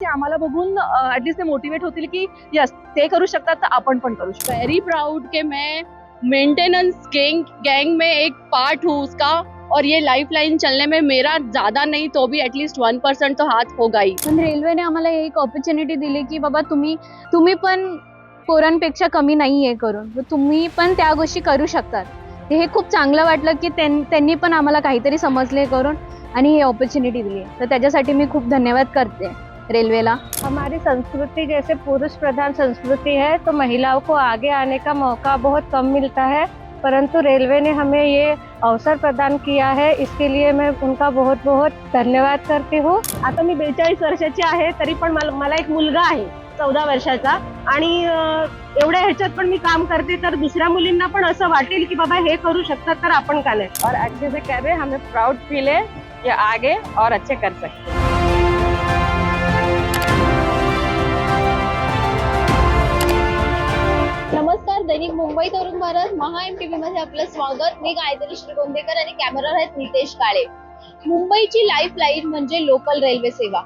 ते आम्हाला बघून ऍटलीस्ट ते मोटिवेट होतील की यस ते करू शकतात तर आपण पण करू शकतो. वेरी प्राउड कि मैं मेंटेनेंस गैंग गैंग में एक पार्ट हूँ उसका और ये लाइफ लाइन चलने में मेरा ज्यादा नहीं तो भी एटलीस्ट वन परसेंट तो हाथ होगा ही। पण रेल्वेने आम्हाला एक ऑपॉर्च्युनिटी दिली की बाबा तुम्ही तुम्ही पण पोरांपेक्षा कमी नाही आहे करून तुम्ही पण त्या गोष्टी करू शकतात. हे खूप चांगलं वाटलं की त्यां- त्यांनी पण आम्हाला काहीतरी समजले करून आणि ही ऑपॉर्च्युनिटी दिली. तर त्याच्यासाठी मी खूप धन्यवाद करते. रेल्वेला? हमारी संस्कृति जैसे पुरुष प्रधान संस्कृति है तो महिलाओं को आगे आने का मौका बहुत कम मिलता है परंतु रेलवे ने हमें ये अवसर प्रदान किया है इसके लिए मैं उनका बहुत बहुत धन्यवाद करती हूँ। आता मी बेचाळीस वर्षाची आहे तरी पण मला मला एक मुलगा आहे चौदा वर्षाचा. आणि एवढ्या ह्याच्यात पण मी काम करते तर दुसऱ्या मुलींना पण असं वाटेल की बाबा हे करू शकतात तर आपण का नाही? और अच्छे से कर रहे हमें प्राउड फील है कि आगे और अच्छे कर सकते दैनिक मुंबई तरुण भारत महा एम टीव्ही मध्ये आपलं स्वागत. मी गायत्री श्रीगोंदेकर आणि कॅमेरा आहेत नितेश काळे. मुंबईची लाईफ लाईन म्हणजे लोकल रेल्वे सेवा.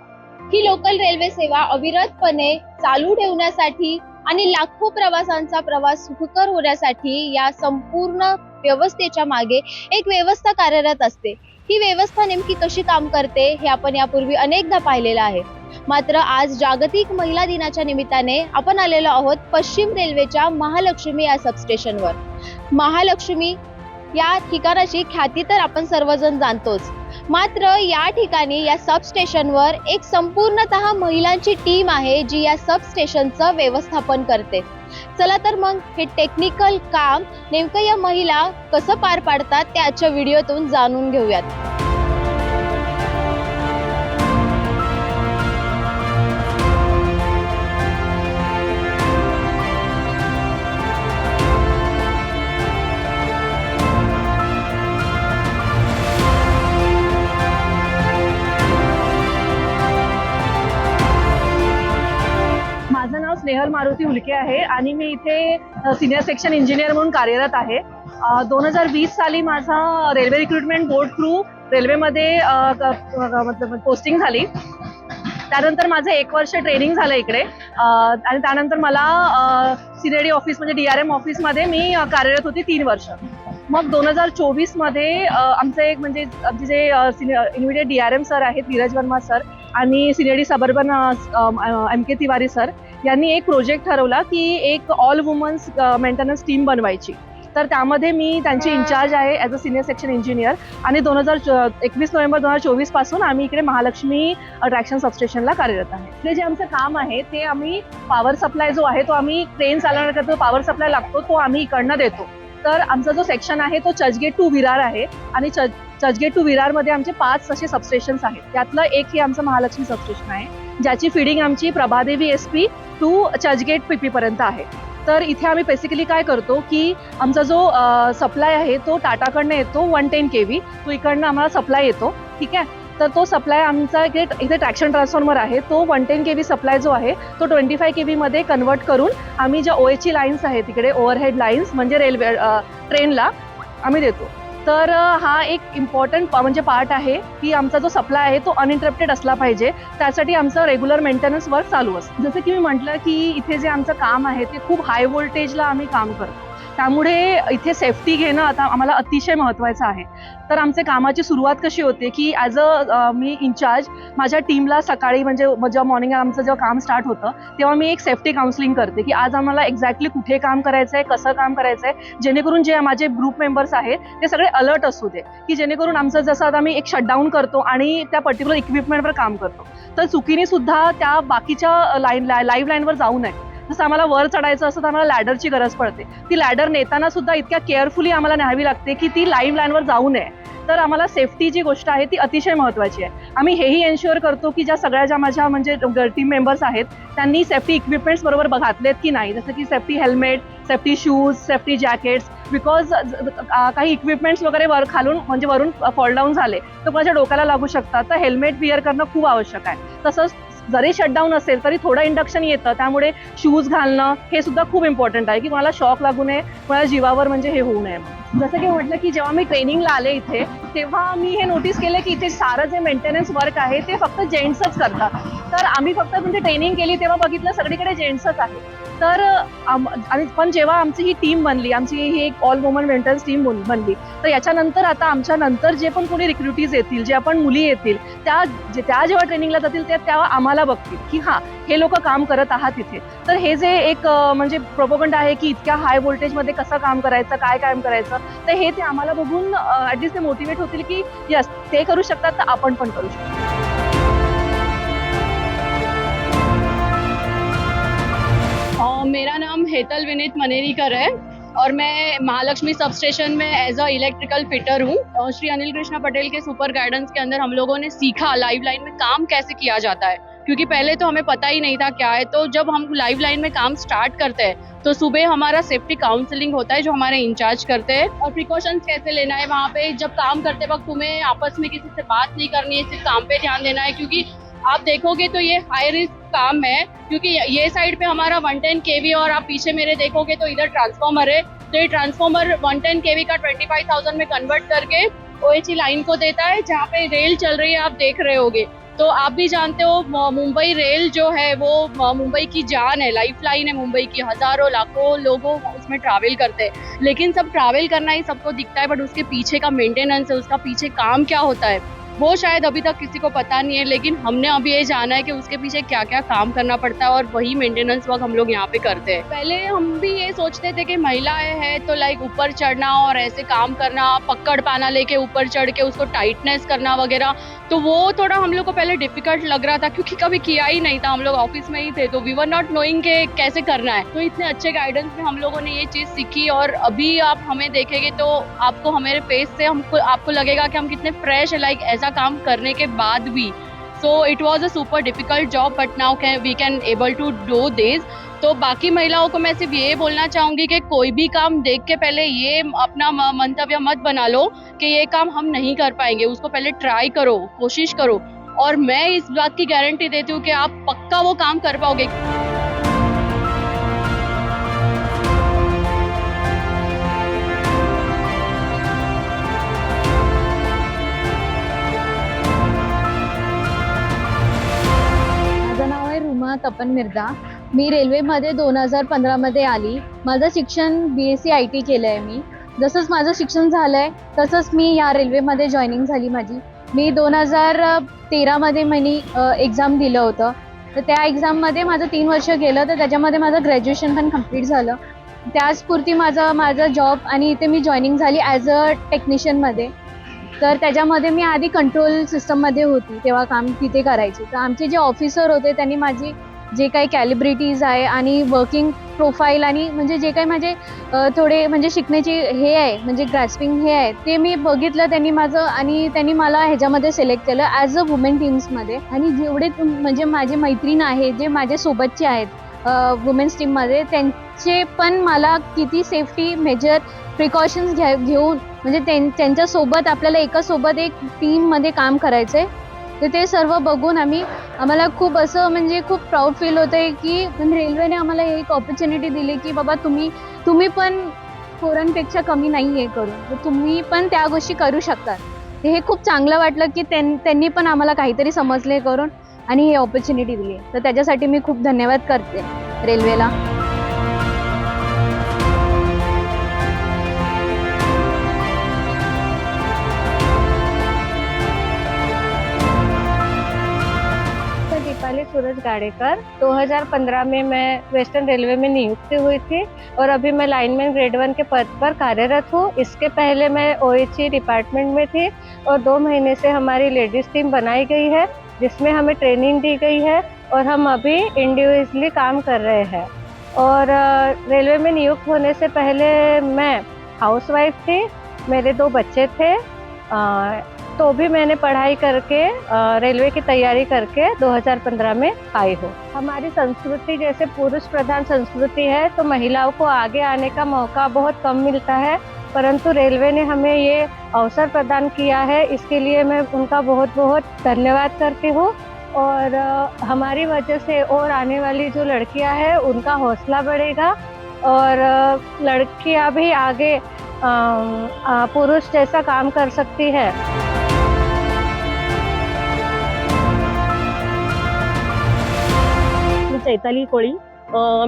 ही लोकल रेल्वे सेवा अविरतपणे चालू ठेवण्यासाठी आणि लाखो प्रवासांचा प्रवास सुखकर होण्यासाठी या संपूर्ण व्यवस्थेच्या मागे एक व्यवस्था कार्यरत असते. ही व्यवस्था नेमकी कशी काम करते हे आपण यापूर्वी अनेकदा पाहिलेलं आहे. मात्र आज जागतिक महिला दिनाच्या निमित्ताने आपण आलेलो आहोत पश्चिम रेल्वेच्या महालक्ष्मी या सबस्टेशनवर महालक्ष्मी या ठिकाणाची ख्याती तर आपण सर्वजण जाणतोच. मात्र या ठिकाणी या सबस्टेशनवर एक संपूर्णतः महिलांची टीम आहे जी या सबस्टेशनचं व्यवस्थापन करते. चला तर मग हे टेक्निकल काम नेमकं या महिला कसं पार पाडतात ते आजच्या व्हिडिओतून जाणून घेऊयात. मारुती उलके आहे आणि मी इथे सिनियर सेक्शन इंजिनियर म्हणून कार्यरत आहे. दोन हजार वीस साली माझा रेल्वे रिक्रुटमेंट बोर्ड थ्रू रेल्वेमध्ये पोस्टिंग झाली. त्यानंतर माझं एक वर्ष ट्रेनिंग झालं इकडे. आणि त्यानंतर मला सिनेडी ऑफिस म्हणजे डी आर एम ऑफिसमध्ये मी कार्यरत होती तीन वर्ष. मग दोन हजार चोवीसमध्ये आमचे एक म्हणजे आमचे जे immediate D R M sir आहेत धीरज वर्मा सर आणि सिनेडी suburban M K Tiwari sir यांनी एक प्रोजेक्ट ठरवला की एक ऑल वुमन्स मेंटेनन्स टीम बनवायची. तर त्यामध्ये मी त्यांची इन्चार्ज आहे as a senior section engineer आणि दोन हजार एकवीस नोव्हेंबर दोन हजार चोवीसपासून आम्ही इकडे महालक्ष्मी ट्रॅक्शन सबस्टेशनला कार्यरत आहे. इकडे जे आमचं काम आहे ते आम्ही पॉवर सप्लाय जो आहे तो आम्ही ट्रेन चालवण्याकरता जो पॉवर सप्लाय लागतो तो आम्ही इकडनं देतो. तर आमचा जो सेक्शन आहे तो चर्चगेट टू विरार आहे. आणि चर्च चर्चगेट टू विरारमध्ये आमचे पाच असे सबस्टेशन्स आहेत. त्यातलं एक हे आमचं महालक्ष्मी सबस्टेशन आहे. ज्याची फिडिंग आमची Prabhadevi S P two Churchgate P पर्यंत आहे. तर इथे आम्ही बेसिकली काय करतो की आमचा जो सप्लाय आहे तो टाटाकडनं येतो वन टेन के व्ही तो इकडनं आम्हाला सप्लाय येतो. ठीक आहे? तर तो सप्लाय आमचा इथे इथे ट्रॅक्शन ट्रान्सफॉर्मर आहे. तो one ten K V supply जो आहे तो ट्वेंटी फाय के व्हीमध्ये कन्वर्ट करून आम्ही ज्या ओ ओएची लाईन्स आहेत तिकडे ओव्हरहेड लाईन्स म्हणजे रेल्वे ट्रेनला आम्ही देतो. तर हा एक इम्पॉर्टंट म्हणजे पार्ट आहे की आमचा जो सप्लाय आहे तो अनइंटरप्टेड असला पाहिजे. त्यासाठी आमचं रेग्युलर मेंटेनन्स वर्क चालू असतं. जसं की मी म्हटलं की इथे जे आमचं काम आहे ते खूप हाय व्होल्टेजला आम्ही काम करतो. त्यामुळे इथे सेफ्टी घेणं आता आम्हाला अतिशय महत्त्वाचं आहे. तर आमचे कामाची सुरुवात कशी होते की ॲज अ मी इन्चार्ज माझ्या टीमला सकाळी म्हणजे जेव्हा मॉर्निंग आमचं जेव्हा काम स्टार्ट होतं तेव्हा मी एक सेफ्टी काउन्सिलिंग करते की आज आम्हाला एक्झॅक्टली कुठे काम करायचं आहे कसं काम करायचं आहे जेणेकरून जे माझे ग्रुप मेंबर्स आहेत ते सगळे अलर्ट असू दे. की जेणेकरून आमचं जसं आता आम्ही एक शटडाऊन करतो आणि त्या पर्टिक्युलर इक्विपमेंटवर काम करतो. तर चुकीने सुद्धा त्या बाकीच्या लाईन लाईव्ह लाईनवर जाऊ नये. जसं आम्हाला वर चढायचं असतं तर आम्हाला लॅडरची गरज पडते. ती लॅडर नेताना सुद्धा इतक्या केअरफुली आम्हाला न्यावी लागते की ती लाईव्ह लाईनवर जाऊ नये. तर आम्हाला सेफ्टी जी गोष्ट आहे ती अतिशय महत्त्वाची आहे. आम्ही हेही एन्श्युअर करतो की ज्या सगळ्या ज्या माझ्या म्हणजे टीम मेंबर्स आहेत त्यांनी सेफ्टी इक्विपमेंट्स बरोबर घातलेत की नाही. जसं की safety helmet safety shoes safety jackets because काही इक्विपमेंट्स वगैरे वर खालून म्हणजे वरून फॉल डाऊन झाले तर कोणाच्या डोक्याला लागू शकतात. तर हेल्मेट विअर करणं खूप आवश्यक आहे. तसंच जरी शटडाऊन असेल तरी थोडं इंडक्शन येतं. त्यामुळे शूज घालणं हे सुद्धा खूप इम्पॉर्टंट आहे की मला शॉक लागू नये मला जीवावर म्हणजे हे होऊ नये. जसं की म्हटलं की जेव्हा मी ट्रेनिंगला आले इथे तेव्हा मी हे नोटीस केलं की इथे सारं जे मेंटेनन्स वर्क आहे ते फक्त जेंट्सच करतात. तर आम्ही फक्त म्हणजे ट्रेनिंग केली तेव्हा बघितलं सगळीकडे जेंट्सच आहे. तर आणि पण जेव्हा आमची ही टीम बनली आमची ही एक ऑल वुमन मेंटल्स टीम बनली तर याच्यानंतर आता आमच्या नंतर जे पण कोणी रिक्रुटीज येतील जे आपण मुली येतील त्या त्या जेव्हा ट्रेनिंगला जातील त्या तेव्हा आम्हाला बघतील की हां हे लोक काम करत आहात इथे. तर हे जे एक म्हणजे प्रोपोगंड आहे की इतक्या हाय व्होल्टेजमध्ये कसं काम करायचं काय काम करायचं तर हे ते आम्हाला बघून ॲटलिस्ट ते मोटिवेट होतील की यस ते करू शकतात तर आपण पण करू शकतो. हेतल विनीत मनेरीकर है और मैं महालक्ष्मी सब स्टेशन में एज अ इलेक्ट्रिकल फिटर हूँ। श्री अनिल कृष्णा पटेल के सुपर गाइडेंस के अंदर हम लोगों ने सीखा लाइव लाइन में काम कैसे किया जाता है। क्योंकि पहले तो हमें पता ही नहीं था क्या है। तो जब हम लाइव लाइन में काम स्टार्ट करते हैं तो सुबह हमारा सेफ्टी काउंसलिंग होता है जो हमारे इंचार्ज करते हैं। और प्रिकॉशंस कैसे लेना है वहाँ पे, जब काम करते वक्त तुम्हें आपस में किसी से बात नहीं करनी है, सिर्फ़ काम पे ध्यान देना है। क्योंकि आप देखोगे तो ये हाई रिस्क काम है क्योंकि ये साइड पे हमारा 110 केवी और आप पीछे मेरे देखोगे तो इधर ट्रांसफॉर्मर है। तो ये ट्रांसफॉर्मर 110 केवी का 25,000 में कन्वर्ट करके ओएचई लाइन को देता है जहाँ पे रेल चल रही है आप देख रहे होगे। तो आप भी जानते हो मुंबई रेल जो है वो मुंबई की जान है लाइफ लाइन है मुंबई की। हज़ारों लाखों लोगों उसमें ट्रैवल करते हैं। लेकिन सब ट्रैवल करना ही सबको दिखता है बट उसके पीछे का मेंटेनेंस है उसका पीछे काम क्या होता है? वो शायद अभी तक किसी को पता नहीं है, लेकिन हमने अभी ये जाना है कि उसके पीछे क्या क्या काम करना पड़ता है और वही मेंटेनेंस वर्क हम लोग यहाँ पे करते हैं। पहले हम भी ये सोचते थे कि महिलाएँ हैं तो लाइक ऊपर चढ़ना और ऐसे काम करना, पकड़ पाना लेके ऊपर चढ़ के उसको टाइटनेस करना वगैरह तो वो थोड़ा हम लोग को पहले डिफ़िकल्ट लग रहा था क्योंकि कभी किया ही नहीं था हम लोग ऑफ़िस में ही थे तो वी वर नॉट नोइंग के कैसे करना है। तो इतने अच्छे गाइडेंस में हम लोगों ने ये चीज़ सीखी और अभी आप हमें देखेंगे तो आपको हमारे फेस से हमको, आपको लगेगा कि हम कितने फ्रेश है लाइक ऐसा काम करने के बाद भी। So it was a super difficult job but now can we can able to do this तो बाकी महिलाओं को मैं सिर्फ़ ये बोलना चाहूँगी कि कोई भी काम देख के पहले ये अपना मंतव्य मत बना लो कि ये काम हम नहीं कर पाएँगे। उसको पहले ट्राई करो, कोशिश करो। और मैं इस बात की गारंटी देती हूँ कि आप पक्का वो काम कर पाओगे। नाव तपन मिर्झा. मी रेल्वेमध्ये दोन हजार पंधरामध्ये आली. माझं शिक्षण B S C I T केलं आहे मी. जसंच माझं शिक्षण झालं आहे तसंच मी या रेल्वेमध्ये जॉईनिंग झाली माझी. मी दोन हजार तेरामध्ये मी एक्झाम दिलं होतं. तर त्या एक्झाममध्ये माझं तीन वर्ष गेलं तर त्याच्यामध्ये माझं ग्रॅज्युएशन पण कंप्लीट झालं. त्याचपुरती माझं माझं जॉब आणि इथे मी जॉईनिंग झाली ॲज अ टेक्निशियनमध्ये तर त्याच्यामध्ये मी आधी कंट्रोल सिस्टममध्ये होती तेव्हा काम तिथे करायची. तर आमचे जे ऑफिसर होते त्यांनी माझी जे काही कॅलिब्रिटीज आहे आणि वर्किंग प्रोफाईल आणि म्हणजे जे काही माझे थोडे म्हणजे शिकण्याची हे आहे म्हणजे ग्रॅस्पिंग हे आहे ते मी बघितलं त्यांनी माझं आणि त्यांनी मला ह्याच्यामध्ये सिलेक्ट केलं ॲज अ वुमेन टीम्समध्ये आणि जेवढे म्हणजे माझे मैत्रीण आहे जे माझ्यासोबतचे सोबतचे आहेत वुमेन्स टीममध्ये त्यांचे पण मला किती सेफ्टी मेजर प्रिकॉशन्स घ्या घेऊन म्हणजे त्यां त्यांच्यासोबत आपल्याला एकासोबत एक टीममध्ये काम करायचं आहे तर ते सर्व बघून आम्ही आम्हाला खूप असं म्हणजे खूप प्राऊड फील होतं आहे की म्हणजे रेल्वेने आम्हाला एक ऑपॉर्च्युनिटी दिली की बाबा तुम्ही तुम्ही पण पोरांपेक्षा कमी नाही आहे करून. तर तुम्ही पण त्या गोष्टी करू शकता. हे खूप चांगलं वाटलं की त्यां त्यांनी पण आम्हाला काहीतरी समजले करून. आणि ही ऑपॉर्च्युनिटी दिली. तर त्याच्यासाठी मी खूप धन्यवाद करते रेल्वेला. दीपाली सूरज गाड़ेकर. 2015 में मैं वेस्टर्न रेलवे में नियुक्त हुई थी और अभी मैं लाइनमैन ग्रेड वन के पद पर कार्यरत हूँ। इसके पहले मैं ओ डिपार्टमेंट में थी और दो महीने से हमारी लेडीज़ टीम बनाई गई है। जिसमें हमें ट्रेनिंग दी गई है और हम अभी इंडिविजुअली काम कर रहे हैं। और रेलवे में नियुक्त होने से पहले मैं हाउसवाइफ थी मेरे दो बच्चे थे अ, तो भी मैंने पढ़ाई करके रेलवे की तैयारी करके 2015 में आई हूँ। हमारी संस्कृति जैसे पुरुष प्रधान संस्कृति है तो महिलाओं को आगे आने का मौका बहुत कम मिलता है। परंतु रेलवे ने हमें ये अवसर प्रदान किया है, इसके लिए मैं उनका बहुत बहुत धन्यवाद करती हूँ। और हमारी वजह से और आने वाली जो लड़कियाँ हैं, उनका हौसला बढ़ेगा। और लड़कियाँ भी आगे पुरुष जैसा काम कर सकती है। चैताली कोळी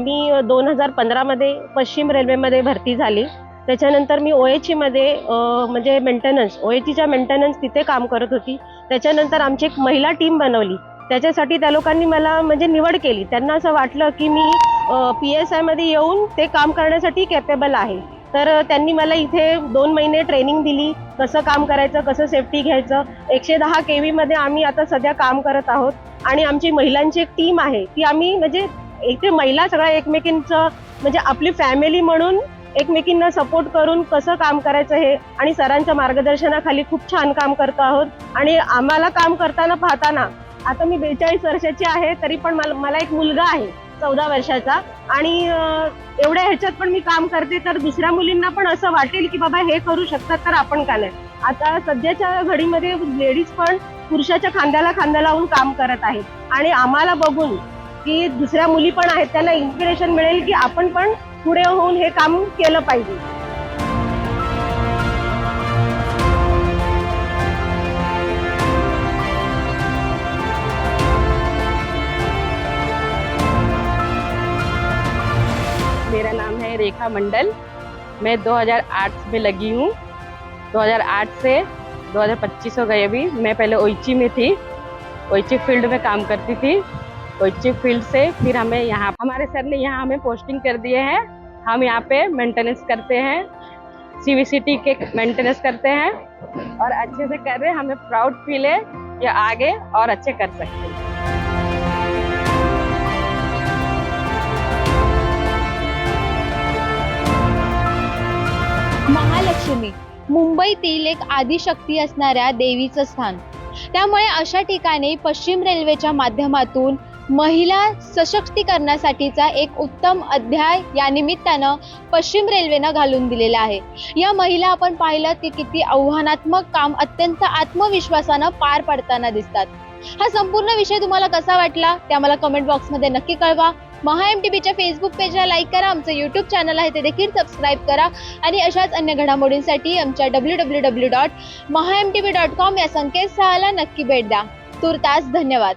मी दोन हज़ार पंधरामध्ये पश्चिम रेल्वेमध्ये भरती झाली. त्याच्यानंतर मी ओ एच मध्ये म्हणजे मेंटेनन्स ओ एच मेंटेनन्स तिथे काम करत होती. त्याच्यानंतर आमची एक महिला टीम बनवली. त्याच्यासाठी त्या लोकांनी मला म्हणजे निवड केली. त्यांना असं वाटलं की मी पी एस आयमध्ये येऊन ते काम करण्यासाठी कॅपेबल आहे. तर त्यांनी मला इथे दोन महिने ट्रेनिंग दिली. कसं काम करायचं कसं सेफ्टी घ्यायचं. एकशे दहा के व्हीमध्ये आम्ही आता सध्या काम करत आहोत. आणि आमची महिलांची एक टीम आहे. ती आम्ही म्हणजे इथे महिला सगळ्या एकमेकींचं म्हणजे आपली फॅमिली म्हणून एकमेकींना सपोर्ट करून कसं काम करायचं हे आणि सरांच्या मार्गदर्शनाखाली खूप छान काम करतो आहोत. आणि आम्हाला काम करताना पाहताना आता मी बेचाळीस वर्षाची आहे तरी पण मला मला एक मुलगा आहे चौदा वर्षाचा. आणि एवढ्या ह्याच्यात पण मी काम करते तर दुसऱ्या मुलींना पण असं वाटेल की बाबा हे करू शकतात तर आपण का नाही. आता सध्याच्या घडीमध्ये लेडीज पण पुरुषाच्या खांद्याला खांदा लावून काम करत आहेत. आणि आम्हाला बघून की दुसऱ्या मुली पण आहेत त्यांना इन्स्पिरेशन मिळेल की आपण पण पुढे होऊन हे काम केलं पाहिजे. मेरा नाम है रेखा मंडल. मैं 2008 में लगी हूँ. 2008 से 2025 हो गए अभी. मैं पहले ओइची में थी. ओइची फ़ील्ड में काम करती थी. ओइची फील्ड से फिर हमें यहाँ हमारे सर ने यहाँ हमें पोस्टिंग कर दिए हैं। हम यहाँ पे मेंटेनेंस करते हैं। सीवीसीटी के मेंटेनेंस करते हैं। और अच्छे से कर रहे हैं हमें प्राउड फील है कि आगे और अच्छे कर सकते हैं। महालक्ष्मी मुंबईतील एक आदिशक्ती असणाऱ्या देवीचं स्थान. त्यामुळे अशा ठिकाणी पश्चिम रेल्वेच्या माध्यमातून महिला सशक्तीकरणासाठीचा एक उत्तम अध्याय या निमित्तानं पश्चिम रेल्वेनं घालून दिलेला आहे. या महिला आपण पाहिलं की किती आव्हानात्मक काम अत्यंत आत्मविश्वासानं पार पडताना दिसतात. हा संपूर्ण विषय तुम्हाला कसा वाटला त्या मला कमेंट बॉक्समध्ये नक्की कळवा. महा एम टी बीच्या फेसबुक पेजला लाईक करा आमचं युट्यूब चॅनल आहे ते देखील सबस्क्राईब करा आणि अशाच अन्य घडामोडींसाठी आमच्या W W W dot Maha M T B dot com या संकेतस्थळाला नक्की भेट द्या. तुर्तास धन्यवाद.